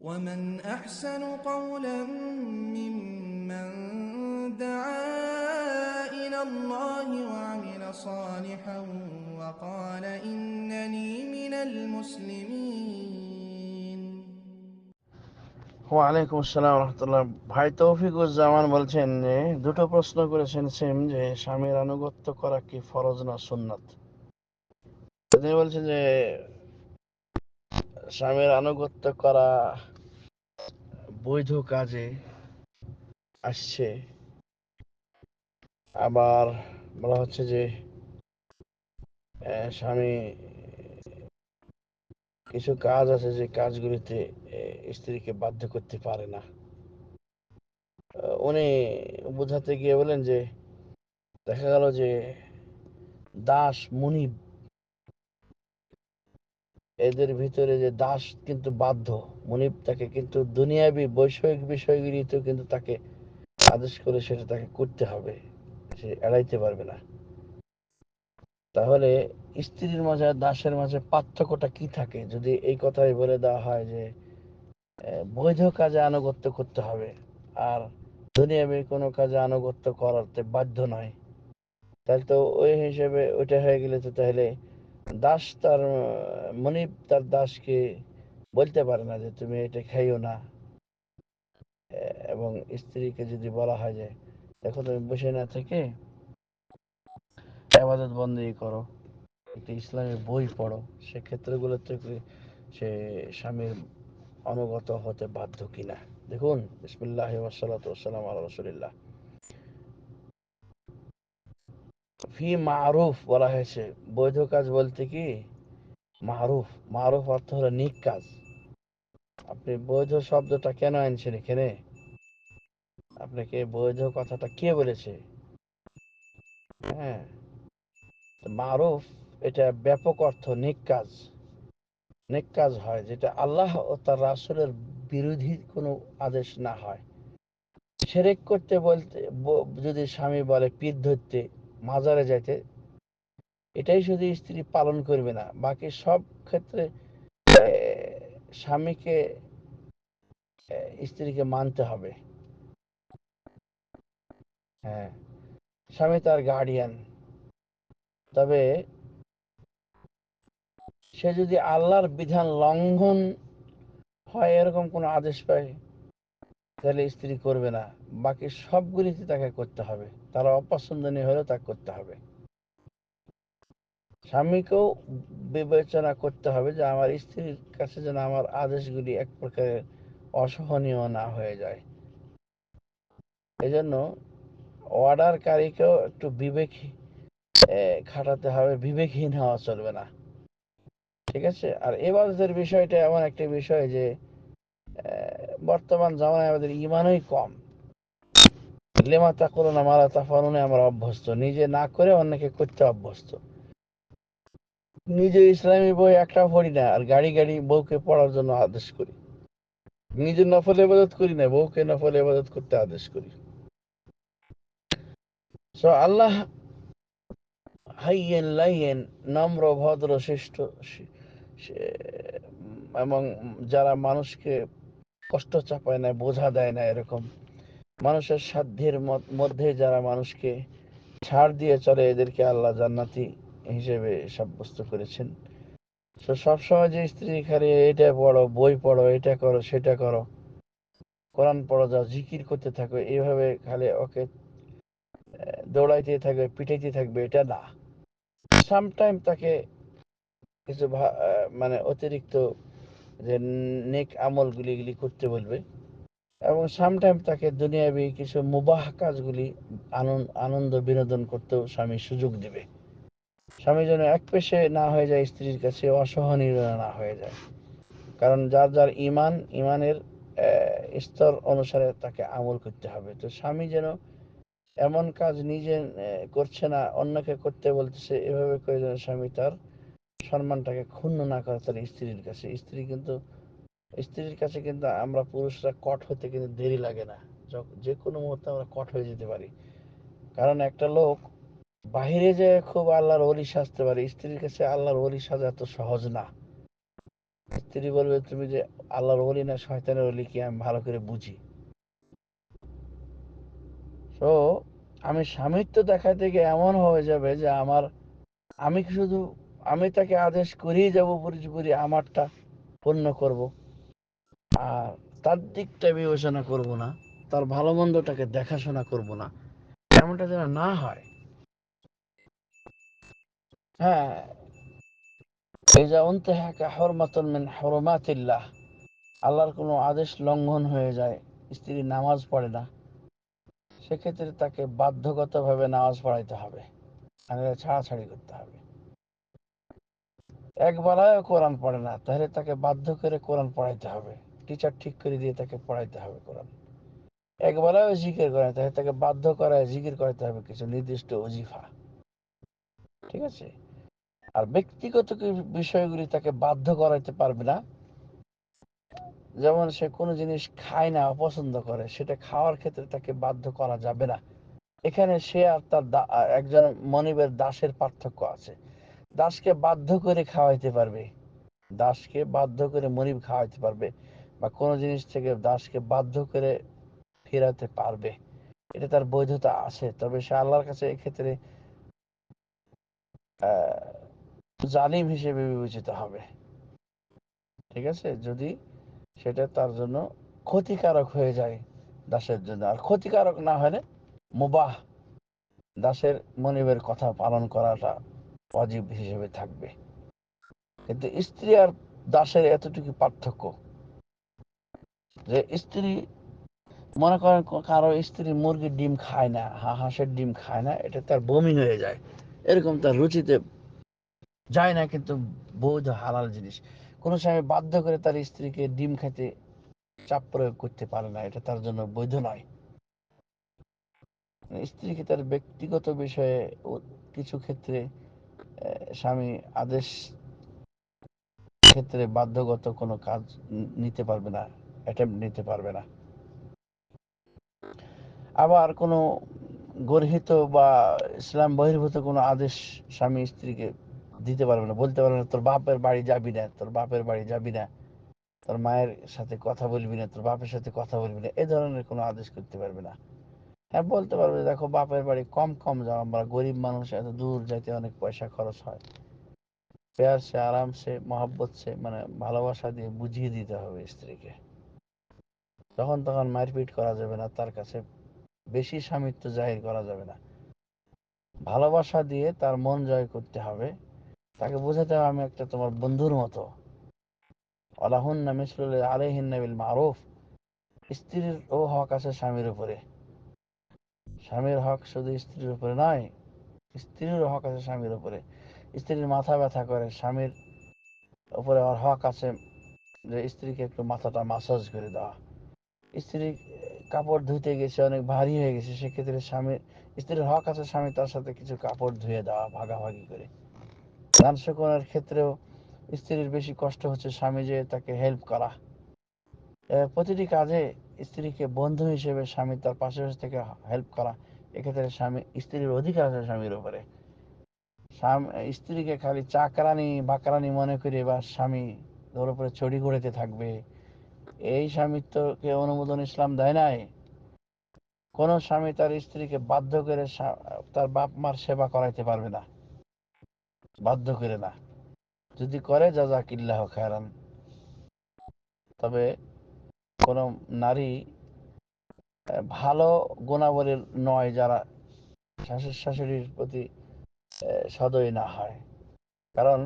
ومن أحسن قولا ممن دعا إلى الله وعمل صالحا وقال إنني من المسلمين ওয়ালাইকুম আসসালাম রহমতুল্লাহ ভাই তৌফিকুজ্জামান বলছেন যে দুটো প্রশ্ন করেছেন সেম যে স্বামীর আনুগত্য করা কি ফরজ না সুন্নাত তিনি বলছেন যে স্বামীর আনুগত্য করা বৈধ কাজে আসছে। আবার বলা হচ্ছে যে স্বামী, কিছু কাজ আছে যে কাজগুলিতে স্ত্রীকে বাধ্য করতে পারে না। উনি বোঝাতে গিয়ে বলেন যে, দেখা গেল যে, দাস মুনিব এদের ভিতরে যে দাস কিন্তু বাধ্য। মুনিব তাকে কিন্তু দুনিয়াবি বৈষয়িক বিষয়গুলিতেও কিন্তু তাকে আদেশ করে সেটা তাকে করতে হবে। সে এড়াইতে পারবে না। তাহলে স্ত্রীর মাঝে আর দাসের মাঝে পার্থক্যটা কি থাকে? যদি এই কথাই বলে দেওয়া হয় যে বৈধ কাজে আনুগত্য করতে হবে, আর দুনিয়াবি কোনো কাজে আনুগত্য করাতে বাধ্য নয়, তাহলে তো ওই হিসেবে ওইটা হয়ে গেলে তো তাহলে দাস তার মনিব তার দাসকে বলতে পারে না যে তুমি এটা খাইও না। এবং স্ত্রীকে যদি বলা হয় যে, দেখো তুমি বসে না থেকে আবাদত বন্দী করো, একটি ইসলামের বই পড়ো। সেক্ষেত্রেগুলোতে কি- সে স্বামীর অনুগত হতে বাধ্য কিনা। দেখুন, বিসমিল্লাহ ওসালাম আল্লাহ রসুলিল্লাহ। ফি মারুফ বলা হয়েছে। বৈধ কাজ বলতে কি? মারুফ। মারুফ অর্থ হলো নিক কাজ। আপনি বৈধ শব্দটা কেন আনছেন এখানে? আপনাকে বৈধ কথাটা কে বলেছে? হ্যাঁ। মারুফ এটা ব্যাপক অর্থ, নেক কাজ। নেক কাজ হয় যেটা আল্লাহ ও তার রাসূলের বিরোধী কোনো আদেশ না হয়। সেরেক করতে বলতে যদি স্বামী বলে পিঠ ধরতে মাজারে যাইতে, এটাই শুধু স্ত্রী পালন করবে না, বাকি সব ক্ষেত্রে স্বামীকে স্ত্রীকে মানতে হবে। হ্যাঁ স্বামী তার গার্ডিয়ান তবে, সে যদি আল্লাহর বিধান লঙ্ঘন হয়, এরকম কোনো আদেশ পায়? তাহলে স্ত্রী করবে না। বাকি সবগুলিতে তাকে করতে হবে। তার অপছন্দনীয় হলেও তাকে করতে হবে। স্বামীকেও বিবেচনা করতে হবে যে আমার স্ত্রীর কাছে যেন আমার আদেশগুলি এক প্রকারের অসহনীয় না হয়ে যায়। এজন্য অর্ডারকারীকেও একটু বিবেক খাটাতে হবে। বিবেকহীন হওয়া চলবে না। ঠিক আছে? আর এবাদতের বিষয়টা এমন একটা বিষয় যে বর্তমান জামানায় আমাদের ইমানই কম। লেমা তা করো না মারা তা ফলনে আমরা অভ্যস্ত। নিজে না করে অন্যকে করতে অভ্যস্ত। নিজে ইসলামী বই একটা পড়ি না, আর গাড়ি গাড়ি বউকে পড়ার জন্য আদেশ করি। নিজে নফল ইবাদত করি না, বউকে নফল ইবাদত করতে আদেশ করি। সো আল্লাহ হাইয়েন লাইয়েন, নম্র, ভদ্র, শ্রেষ্ঠ এবং যারা মানুষকে কষ্ট চাপায় না বোঝা দেয় না এরকম। মানুষের সাধ্যের মধ্যে যারা মানুষকে ছাড় দিয়ে চলে, এদেরকে আল্লাহ জান্নাতি হিসেবে সাব্যস্ত করেছেন। তো সবসময় যে স্ত্রী খালি এটা পড়ো, বই পড়ো, এটা করো, সেটা করো, কোরআন পড়ো, যাও, জিকির করতে থাকো, এইভাবে খালি ওকে দৌড়াইতে থাকবে, পিটাইতে থাকবে, এটা না। সামটাইম তাকে কিছু মানে অতিরিক্ত যে নেক আমলগুলি এগুলি করতে বলবে। এবং সামটাইম তাকে দুনিয়াবি কিছু মুবাহ কাজগুলি আনন্দ বিনোদন করতেও স্বামী সুযোগ দিবে। স্বামী যেন এক পেশে না হয়ে যায়, স্ত্রীর কাছে অসহনীয় না হয়ে যায়। কারণ যার যার ইমান, ইমানের স্তর অনুসারে তাকে আমল করতে হবে। তো স্বামী যেন এমন কাজ নিজে করছে না, অন্যকে করতে বলতেছে, এভাবে করে যেন স্বামী তার সম্মানটাকে ক্ষুণ্ণ না করে তার স্ত্রীর কাছে। স্ত্রী কিন্তু, স্ত্রীর কাছে কিন্তু আমরা পুরুষরা কট হতে কিন্তু দেরি লাগে না। যে কোনো মুহূর্তে আমরা কট হয়ে যেতে পারি। কারণ একটা লোক বাহিরে যে খুব আল্লাহর অলি সাজতে পারে, স্ত্রীর কাছে আল্লাহর অলি সাজা এত সহজ না। স্ত্রী বলবে, তুমি যে আল্লাহর অলি না, শয়তানের অলি কি? আমি ভালো করে বুঝি। তো আমি স্বামিত্ব দেখাতে গিয়ে এমন হয়ে যাবে যে আমার, আমি শুধু আমি তাকে আদেশ করেই যাব পুরোপুরি আমারটা পূর্ণ করব। আর তার দিকটা বিবেচনা করব না, তার ভালো মন্দটাকে দেখাশোনা করব না, এমনটা যেন না হয়। হ্যাঁ ইজা উনতাহাকা হরমাতুন মিন হরমাতিল্লাহ আল্লাহর কোনো আদেশ লঙ্ঘন হয়ে যায়, স্ত্রী নামাজ পড়ে না। সেক্ষেত্রে তাকে বাধ্যগতভাবে নামাজ পড়াইতে হবে মানে ছাড়াছাড়ি করতে হবে। একবেলায়ও কোরআন পড়ে না, তাহলে তাকে বাধ্য করে কোরআন পড়াইতে হবে। টিচার ঠিক করে দিয়ে তাকে পড়াইতে হবে কোরআন। একবেলায়ও জিকির করে তাহলে তাকে বাধ্য করায় জিকির করাইতে হবে কিছু নির্দিষ্ট অজিফা ঠিক আছে? আর ব্যক্তিগত বিষয়গুলি তাকে বাধ্য করাইতে পারবে না? যেমন সে কোনো জিনিস খায় না, অপছন্দ করে, সেটা খাওয়ার ক্ষেত্রে তাকে বাধ্য করা যাবে না। এখানে সে আর তার একজন মনিবের দাসের পার্থক্য আছে। দাসকে বাধ্য করে খাওয়াইতে পারবে। দাসকে বাধ্য করে মনিব খাওয়াইতে পারবে বা কোনো জিনিস থেকে দাসকে বাধ্য করে ফেরাতে পারবে। এটা তার বৈধতা আছে। তবে সে আল্লাহর কাছে এক্ষেত্রে জালিম হিসেবে বিবেচিত হবে। ঠিক আছে? যদি সেটা তার জন্য ক্ষতিকারক হয়ে যায় দাসের জন্য। আর ক্ষতিকারক না হলে মুবাহ, দাসের মনিবের কথা পালন করাটা অজীব হিসেবে থাকবে। কিন্তু স্ত্রী আর দাসের এতটুকু পার্থক্য যে স্ত্রী মনে করেন কারও স্ত্রী মুরগির ডিম খায় না হাঁসের ডিম খায় না, এটা তার বমি হয়ে যায়। এরকম তার রুচিতে যায় না, কিন্তু বৈধ হালাল জিনিস। কোনো সময় বাধ্য করে তার স্ত্রীকে ডিম খেতে চাপ প্রয়োগ করতে পারে না, এটা তার জন্য বৈধ নয়। স্ত্রীকে তার ব্যক্তিগত বিষয়ে কিছু ক্ষেত্রে স্বামী আদেশ ক্ষেত্রে বাধ্যগত কোনো কাজ নিতে পারবে না অ্যাটেম্প নিতে পারবে না। আবার কোনো গর্হিত বা ইসলাম বহির্ভূত কোনো আদেশ স্বামী স্ত্রীকে দিতে পারবে না, বলতে পারবে না, তোর বাপের বাড়ি যাবি না, তোর বাপের বাড়ি যাবি না, তোর মায়ের সাথে কথা বলবি না, তোর বাপের সাথে কথা বলবি না, এ ধরনের কোনো আদেশ করতে পারবে না। হ্যাঁ বলতে পারবে দেখো বাপের বাড়ি কম কম যাও আমরা গরিব মানুষ, এত দূর যাইতে অনেক পয়সা খরচ হয়। প্যার সে, আরাম সে, মহাব্বত সে মানে ভালোবাসা দিয়ে বুঝিয়ে দিতে হবে স্ত্রীকে। তখন তখন মারপিট করা যাবে না, তার কাছে বেশি স্বামিত্ব জাহির করা যাবে না। ভালোবাসা দিয়ে তার মন জয় করতে হবে। তাকে বোঝাতে হবে, আমি একটা তোমার বন্ধুর মতো। আলাহুন মিসলুল আলাইহিন বিল মারুফ। স্ত্রীর ও হক আছে স্বামীর উপরে। স্বামীর হক শুধু স্ত্রীর উপরে নয় স্ত্রীর হক আছে স্বামীর উপরে। স্ত্রীর মাথা ব্যথা করে, স্বামীর উপরে ওর হক আছে যে স্ত্রীকে একটু মাথাটা মাসাজ করে দেওয়া। স্ত্রী কাপড় ধুতে গেছে, অনেক ভারী হয়ে গেছে, সেক্ষেত্রে স্বামীর স্ত্রীর হক আছে, স্বামী তার সাথে কিছু কাপড় ধুয়ে দেওয়া, ভাগাভাগি করে। গান শুকনের ক্ষেত্রেও স্ত্রীর বেশি কষ্ট হচ্ছে স্বামী যে তাকে হেল্প করা। প্রতিটি কাজে স্ত্রীকে বন্ধু হিসেবে স্বামী তার পাশে বসে থেকে হেল্প করা, এক্ষেত্রে স্বামী, স্ত্রীর অধিকার আছে স্বামীর উপরে। স্ত্রীকে খালি চাকরানি বাকরানি মনে করে বা স্বামী ওর উপরে ছড়ি ঘুরেতে থাকবে। এই স্বামিত্বকে অনুমোদন ইসলাম দেয় নাই। কোন স্বামী তার স্ত্রীকে বাধ্য করে তার বাপ মার সেবা করাইতে পারবে না। বাধ্য করে না। যদি করে যা যা কিল্লাহ খায়রান। তবে কোন নারী ভালো গুণাবলীর নয় যারা শাশুড় শাশুড়ির প্রতি সদয় না হয়। কারণ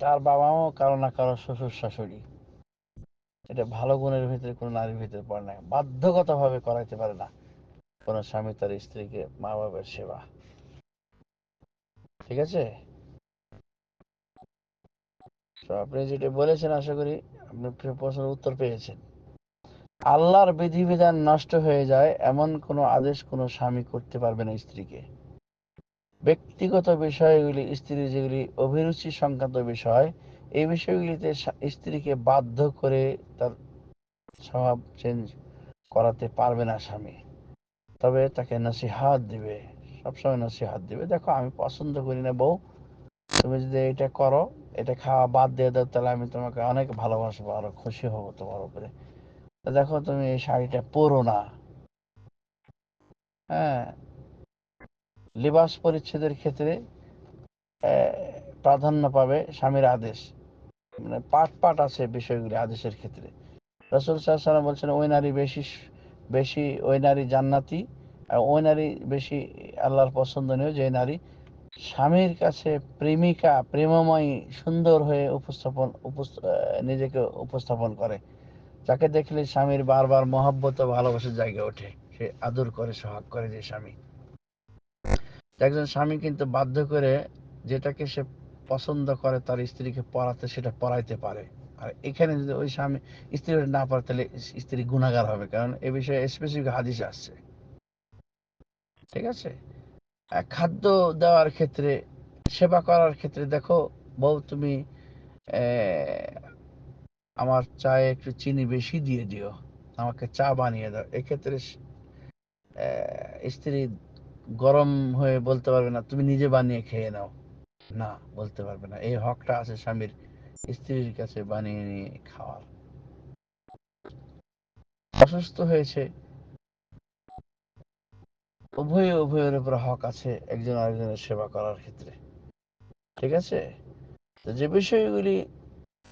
তার বাবা মাও কারও না কারও শ্বশুর শাশুড়ি। এটা ভালো গুণের ভিতরে কোনো নারীর ভিতরে পড়ে না। বাধ্যগত ভাবে করাইতে পারে না কোন স্বামী তার স্ত্রীকে মা বাবার সেবা। ঠিক আছে? তো আপনি যেটা বলেছেন, আশা করি আপনি প্র- প্রশ্নের উত্তর পেয়েছেন। আল্লাহর বিধিবিধান নষ্ট হয়ে যায়, এমন কোনো আদেশ কোনো স্বামী করতে পারবে না স্ত্রীকে। ব্যক্তিগত বিষয়গুলি, স্ত্রীর যেগুলি অভিরুচি সংক্রান্ত বিষয়, এই বিষয়গুলিতে স্ত্রীকে বাধ্য করে তার স্বভাব চেঞ্জ করাতে পারবে না স্বামী। তবে তাকে নসিহাত দিবে, সবসময় নসিহাত দিবে। দেখো, আমি পছন্দ করি না বউ, তুমি যদি এটা করো এটা খাওয়া বাদ দিয়ে দাও, তাহলে আমি তোমাকে অনেক ভালোবাসবো আরও খুশি হব তোমার উপরে। দেখো তুমি এই শাড়িটা পরো না। হ্যাঁ। লিবাস পরিচ্ছেদের ক্ষেত্রে প্রাধান্য পাবে স্বামীর আদেশ। মানে পাট পাট আছে বিষয়গুলি আদেশের ক্ষেত্রে। রসুল সাল্লাম বলছেন, ওই নারী বেশি বেশি ওই নারী জান্নাতি, আর ওই নারী বেশি আল্লাহর পছন্দ পছন্দনীয় যে নারী স্বামীর কাছে প্রেমিকা, প্রেমময়ী, সুন্দর হয়ে উপস্থাপন নিজেকে উপস্থাপন করে। যাকে দেখলে স্বামীর বারবার মহব্বত ভালোবাসার জায়গা ওঠে। সে আদর করে, সোহাগ করে যে স্বামী। একজন স্বামী কিন্তু বাধ্য করে যেটাকে সে পছন্দ করে তার স্ত্রীকে পড়াতে সেটা পড়াইতে পারে। আর এখানে যদি ওই স্বামী, স্ত্রী না পারে, তাহলে স্ত্রী গুণাগার হবে। কারণ এ বিষয়ে স্পেসিফিক হাদিস আসছে। ঠিক আছে? খাদ্য দেওয়ার ক্ষেত্রে, সেবা করার ক্ষেত্রে, দেখো, বউ তুমি আমার চায়ে একটু চিনি বেশি দিয়ে দিও, আমাকে চা বানিয়ে দাও। এক্ষেত্রে স্ত্রী গরম হয়ে বলতে পারবে না, তুমি নিজে বানিয়ে খেয়ে নাও। না, বলতে পারবে না। এই হকটা আছে স্বামীর স্ত্রীর কাছে বানিয়ে নিয়ে খাওয়ার। অসুস্থ হয়েছে উভয়, উভয়ের উপর হক আছে একজন আরেকজনের সেবা করার ক্ষেত্রে। ঠিক আছে? তো যে বিষয়গুলি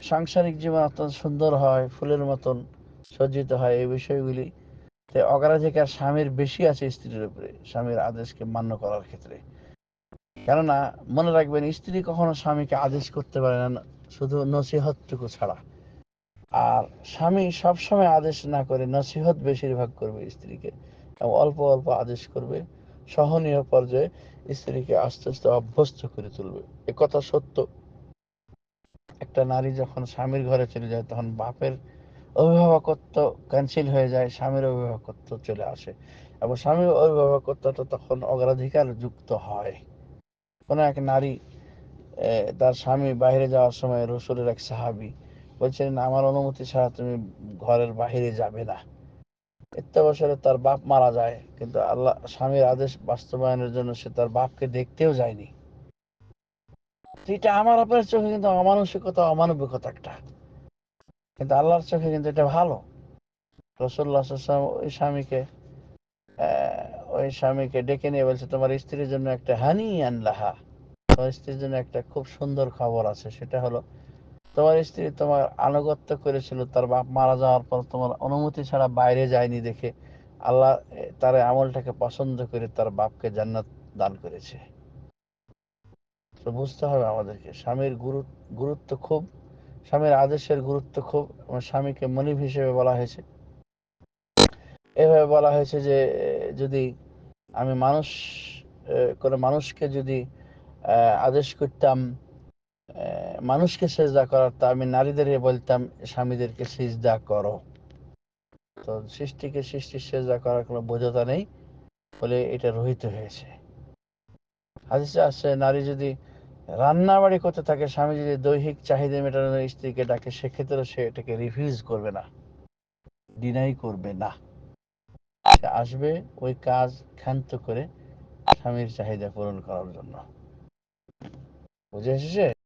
সাংসারিক জীবন অত্যন্ত সুন্দর হয়, ফুলের মতন সজ্জিত হয়, এই বিষয়গুলি তে অগ্রাধিকার স্বামীর বেশি আছে স্ত্রীর উপরে, স্বামীর আদেশকে মান্য করার ক্ষেত্রে। কেননা, মনে রাখবেন, স্ত্রী কখনো স্বামীকে আদেশ করতে পারে না, শুধু নসিহতটুকু ছাড়া। আর স্বামী সবসময় আদেশ না করে নসিহত বেশিরভাগ করবে স্ত্রীকে। অল্প অল্প আদেশ করবে, সহনীয় পর্যায়ে স্ত্রীকে আস্তে আস্তে অভ্যস্ত করে তুলবে। এ কথা সত্য। একটা নারী যখন স্বামীর ঘরে চলে যায়, তখন বাপের অভিভাবকত্ব ক্যান্সেল হয়ে যায়, স্বামীর অভিভাবকত্ব চলে আসে এবং স্বামীর অভিভাবকত্বটা তখন অগ্রাধিকার যুক্ত হয়। কোনো এক নারী তার স্বামী বাইরে যাওয়ার সময় রসুলের এক সাহাবি বলছেন, আমার অনুমতি ছাড়া তুমি ঘরের বাইরে যাবে না। বছরে তার বাপ মারা যায়। কিন্তু আল্লাহ স্বামীর আদেশ বাস্তবায়নের জন্য সে তার বাপকে দেখতেও যায়নি। এটা আমার আপনার চোখে কিন্তু অমানসিকতা, অমানবিকতা একটা। কিন্তু আল্লাহর চোখে কিন্তু এটা ভালো। রসুল্লাহ ওই স্বামীকে ওই স্বামীকে ডেকে নিয়ে বলছে, তোমার স্ত্রীর জন্য একটা হানি আনলাহা তোমার স্ত্রীর জন্য একটা খুব সুন্দর খবর আছে। সেটা হলো তোমার স্ত্রী তোমার আনুগত্য করেছিল, তার বাপ মারা যাওয়ার পর তোমার অনুমতি ছাড়া বাইরে যায়নি দেখে আল্লাহ তার আমলটাকে পছন্দ করে তার বাপকে জান্নাত দান করেছে। তো বুঝতে হবে আমাদেরকে, স্বামীর গুরু- গুরুত্ব খুব, স্বামীর আদেশের গুরুত্ব খুব স্বামীকে মনিব হিসেবে বলা হয়েছে। এভাবে বলা হয়েছে যে যদি আমি মানুষ কোনো মানুষকে যদি আদেশ করতাম মানুষকে সেজদা করার তা আমি নারীদের বলতাম, স্বামীদেরকে সেজদা করো। তো সৃষ্টিকে সৃষ্টির সেজদা করার কোনো বোঝতা নেই বলে এটা রহিত হয়েছে। হাদিসে আসছে নারী যদি রান্না বাড়ি করতে থাকে, স্বামী যদি দৈহিক চাহিদা মেটানোর স্ত্রীকে ডাকে, সেক্ষেত্রে সে এটাকে রিফিউজ করবে না ডিনাই করবে না। সে আসবে ওই কাজ ক্ষান্ত করে স্বামীর চাহিদা পূরণ করার জন্য। বুঝে এসেছে?